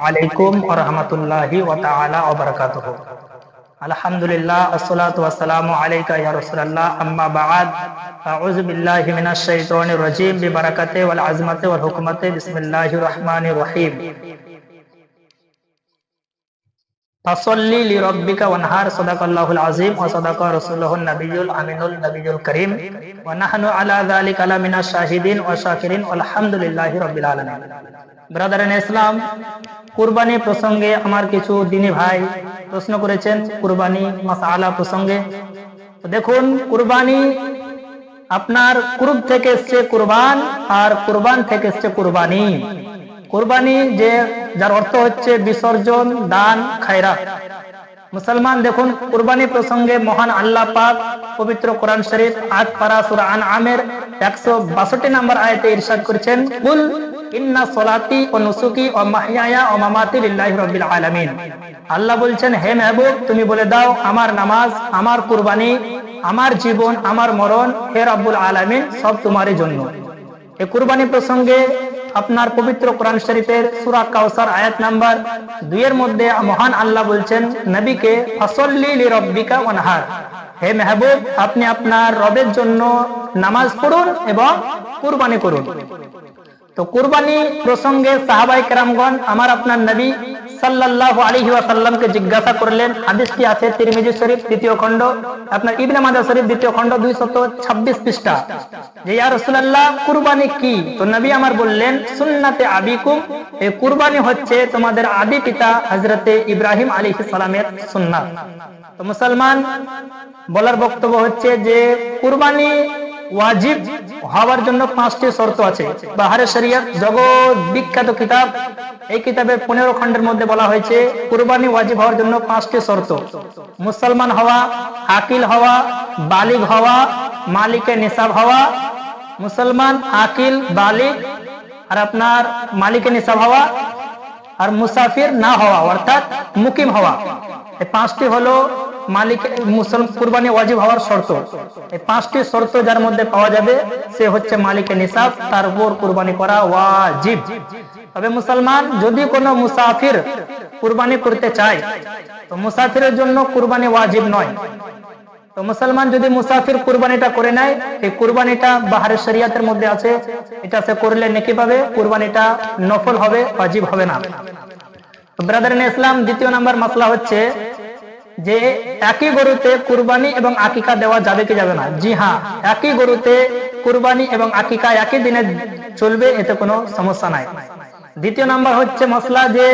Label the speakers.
Speaker 1: আলাইকুম ওয়া রাহমাতুল্লাহি ওয়া তাআলা ওয়া বারাকাতুহু আলহামদুলিল্লাহ আসসালাতু ওয়াসসালামু আলাইকা ইয়া রাসূলুল্লাহ আম্মা বা'দ আউযু বিল্লাহি মিনাশ শাইতানির রাজীম বিবারাকাতি ওয়াল আযমাতি ওয়াল হুকমাতি বিসমিল্লাহির রহমানির রহিম লিরাব্বিকা ওয়ানহার সাদাকাল্লাহুল আযীম ওয়া সাদাকা রাসূলুহুন নাবিয়্যুল আমিনুল নাবিয়্যুল কারীম ওয়া নাহনু আলা যালিকা লামিনাশ শাহিদিন ওয়া শাকিরিন আলহামদুলিল্লাহি রাব্বিল আলামিন। ব্রাদার ইসলাম কুরবানি প্রসঙ্গে আমার কিছু দিনী ভাই প্রশ্ন করেছেন কুরবানি মাসালা প্রসঙ্গে। দেখুন, কুরবানি আপনার কুরব থেকে এসছে কুরবান আর কুরবান থেকে এসছে কুরবানি। কুরবানি যে, যার অর্থ হচ্ছে বিসর্জন, দান, খায়রা। মুসলমান, দেখুন, কুরবানি প্রসঙ্গে মহান আল্লাহ পাক পবিত্র কোরআন শরীফ আট পারা সূরা আনআমের 162 নম্বর আয়াতে ইরশাদ করেছেন, কুল ইন্না সলাতি ও নুসুকি ও মাহিয়ায়া ও মামাতি লিল্লাহি রাব্বিল আলামিন। আল্লাহ বলছেন, হে মেহবুব, তুমি বলে দাও, আমার নামাজ, আমার কুরবানি, আমার জীবন, আমার মরণ, হে রাব্বুল আলামিন, সব তোমারই জন্য। এই কুরবানি প্রসঙ্গে আপনার পবিত্র কোরআন শরীফের সুরা কাউসার আয়াত নাম্বার দুই এর মধ্যে মহান আল্লাহ বলছেন, নবীকে ফাসাল্লি লিরাব্বিকা ওয়ানহার। হে মেহবুব, আপনি আপনার রবের জন্য নামাজ পড়ুন এবং কুরবানি করুন। তো কুরবানি প্রসঙ্গে সাহাবাই কেরামগণ, আমার আপনার নবী জিজ্ঞাসা করলেন আছে তিরমিজি শরীফ, দ্বিতীয় আপনার ইবনে মাজাহ শরীফ, দ্বিতীয় খণ্ড 226 পৃষ্ঠা। যে কুরবানি কি? তো নবী আমার বললেন, সুন্নাতে আবিকুম এই কুরবানি হচ্ছে তোমাদের আদি পিতা হযরতে ইব্রাহিম আলাইহিস সালামের সুন্নাত। তো মুসলমান, বলার বক্তব্য হচ্ছে যে, কুরবানি ওয়াজিব হওয়ার জন্য পাঁচটি শর্ত আছে। বাহারে শরিয়ত জগৎ বিখ্যাত কিতাব। এই কিতাবের পনেরো খণ্ডের মধ্যে বলা হয়েছে, কুরবানি ওয়াজিব হওয়ার জন্য পাঁচটি শর্ত। মুসলমান হওয়া আকিল হওয়া, বালিগ হওয়া, মালিকের নিসাব হওয়া, মুসলমান আকিল বালিগ, আর আপনার মালিকের নিসাব হওয়া, আর মুসাফির না হওয়া, অর্থাৎ মুকিম হওয়া। এই পাঁচটি হলো মালিক মুসলমান কুরবানি ওয়াজিব হওয়ার শর্ত। এই পাঁচটি শর্ত যার মধ্যে পাওয়া যাবে, সে হচ্ছে মালিকের নিসাব, তার উপর কুরবানি করা ওয়াজিব। তবে মুসলমান যদি কোনো মুসাফির কুরবানি করতে চায়, তো মুসাফিরের জন্য কুরবানি ওয়াজিব নয়। তো মুসলমান যদি মুসাফির কুরবানিটা করে নেয়, এই কুরবানিটা বাহারের শরিয়াতের মধ্যে আছে, এটা সে করলে নেকি পাবে, কুরবানিটা নফল হবে, ওয়াজিব হবে না। ব্রাদার ইসলাম দ্বিতীয় নাম্বার মাসলা হচ্ছে যে একই গরুতে কুরবানি এবং আকিকা দেওয়া যাবে কি যাবে না? জি হ্যাঁ একই গরুতে কুরবানি এবং আকিকা একই দিনে চলবে, এতে কোনো সমস্যা নাই। দ্বিতীয় নাম্বার হচ্ছে মশলা যে